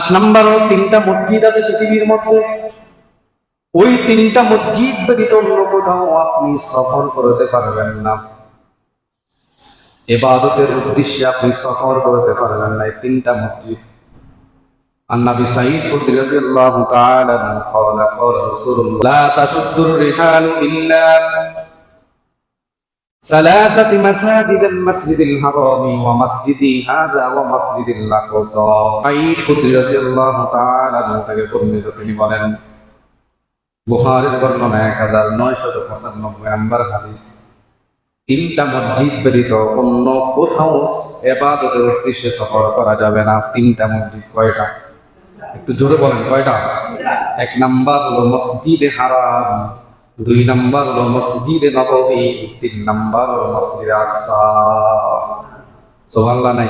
আট নাম্বার হলো তিনটা মসজিদ আছে পৃথিবীর মধ্যে ওই তিনটা মসজিদ ব্যতীত অন্য কোথাও আপনি সফর করতে পারবেন না এবাদতের উদ্দেশ্যে আপনি সফর করতে পারবেন না এই তিনটা মসজিদ النبي سعيد خدري رضي الله تعالى عنه قال قال رسول الله لا تشد الرحال إلا ثلاثة مساجد المسجد الحرام ومسجدي هذا ومسجد الأقصى سعيد خدري رضي الله تعالى عنه থেকে বর্ণিত তিনি বলেন বুখারীর বর্ণনা এক হাজার নয়শত পঁচানব্বই নম্বর হাদিস তিনটা মসজিদ ব্যতীত অন্য কোথাও এবাদতের উদ্দেশ্যে সফর করা যাবে না তিনটা মসজিদ কয়টা একটু জোরে বলেন কয়টা এক নাম্বার হলো মসজিদে হারাম দুই নম্বর হলো মসজিদে নবী তিন নম্বর হলো মসজিদ আকসা। সুবহানাল্লাহ নাই?